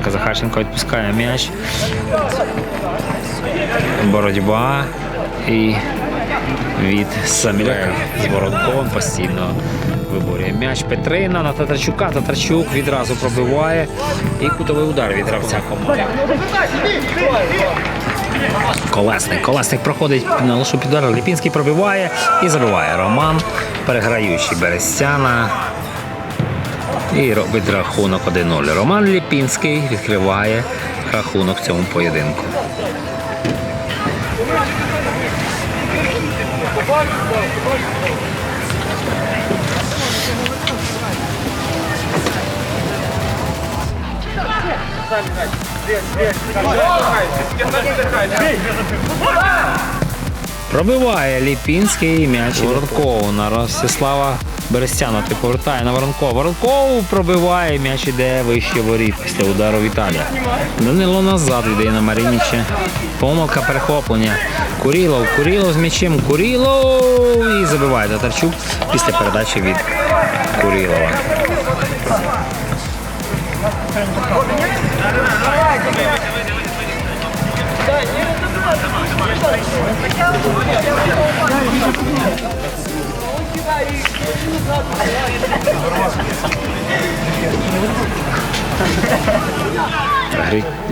Захарченко. Захарченко відпускає м'яч. Боротьба. І від Саміляка з Воронковим постійно виборює м'яч Петрина на Татарчука. Татарчук відразу пробиває. І кутовий удар від гравця команди. Колесник. Колесник проходить на лишу під. Ліпінський пробиває і забиває Роман, переграючий Берестяна. І робить рахунок 1-0. Роман Ліпінський відкриває рахунок в цьому поєдинку. Пробиває Ліпінський м'яч Воронкову на Ростислава Берестяна. Ти повертає на Воронкова. Воронкову пробиває м'яч іде вище воріт після удару Віталія. Данило назад віддає на Марініча. Помилка перехоплення. Курілов. Курілов з м'ячем. Курілов і забиває Татарчук після передачі від Курілова.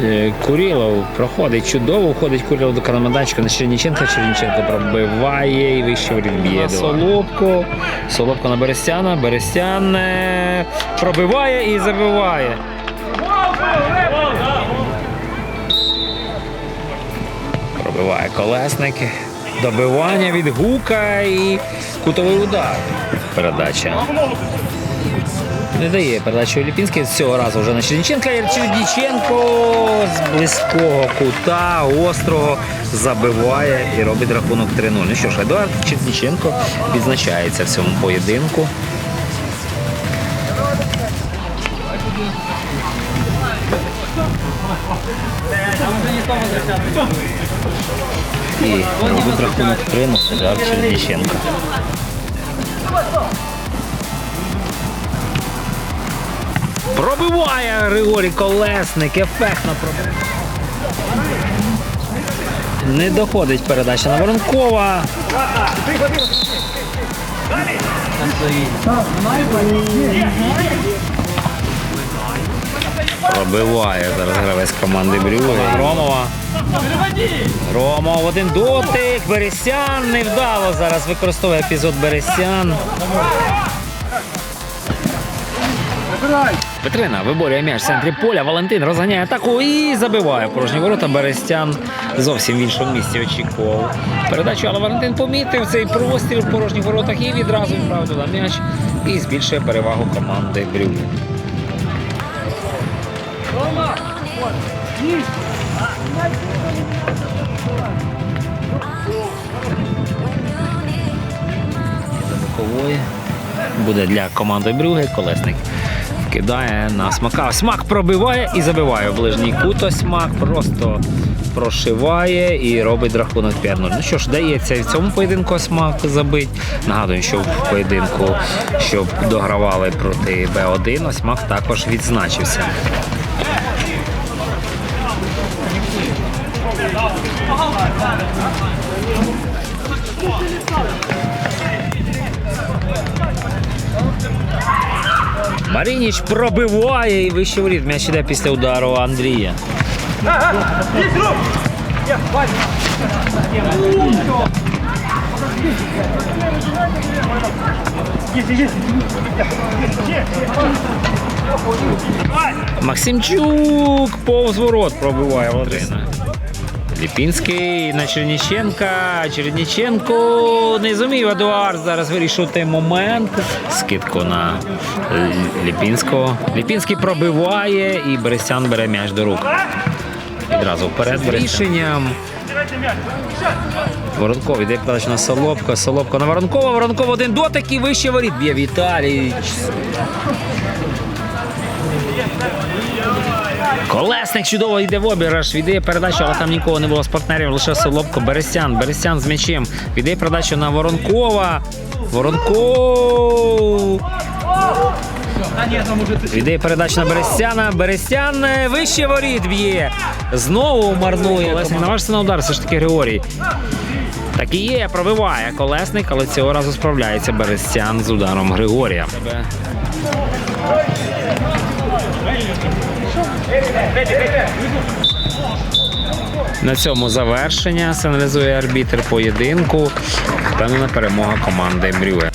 Е, Курілов проходить чудово, входить Курілов до карманданчика на Черніченка. Черніченко пробиває і вище воріт б'є. На. Солобко на Берестяна. Берестян е, пробиває і забиває. Пробиває колесник. Добивання від гука і кутовий удар. Передача. Не дає передачу Ліпінський цього разу вже на Черніченка. Черніченко з близького кута, острого забиває і робить рахунок 3-0. Ну що ж, Едуард Черніченко відзначається в цьому поєдинку. І робить рахунок 3-0 Едуард Черніченко. Пробиває Григорій Колесник, ефектно пробиває. Не доходить передача на Воронкова. Пробиває зараз гравець команди Брюга. Громова. Громов один дотик. Бересян невдало зараз використовує епізод Бересян. Петрина виборює м'яч в центрі поля. Валентин розганяє атаку і забиває порожні ворота. Берестян зовсім в іншому місці очікував. Передачу, але Валентин помітив цей простріл в порожніх воротах і відразу відправив туди м'яч і збільшує перевагу команди Брюк. Бокової буде для команди Брюге. Колесник кидає на смака. Смак пробиває і забиває в ближній кут. Смак просто прошиває і робить рахунок 5-0. Ну що ж, дається і в цьому поєдинку смак забить. Нагадую, що в поєдинку, щоб догравали проти Б1, Осьмак також відзначився. Марініч пробиває і вище воріт. М'яч іде після удару Андрія. Максимчук повз ворот пробиває Володина. Ліпінський на Черніченка. Черніченко не зумів Едуард зараз вирішувати момент. Скидку на Ліпінського. Ліпінський пробиває і Берестян бере м'яч до рук. Відразу вперед Берестян. рішенням. Воронков іде передача на Солобко. Солобко на Воронкова. Воронков один дотик і вище воріт. Б'є Віталій. Колесник чудово йде в обіграш, віддає передачу, але там нікого не було з партнерів, лише Солобко, Берестян. Берестян з м'ячем. Віддає передачу на Воронкова. Воронков. Віддає передачу на Берестяна. Берестян е, вище воріт б'є. Знову марнує. Колесник наважиться на удар, все ж таки Григорій. Так і є, пробиває колесник, але цього разу справляється Берестян з ударом Григорія. На цьому завершення сигналізує арбітр поєдинку. Впевнена перемога команди Мрюе.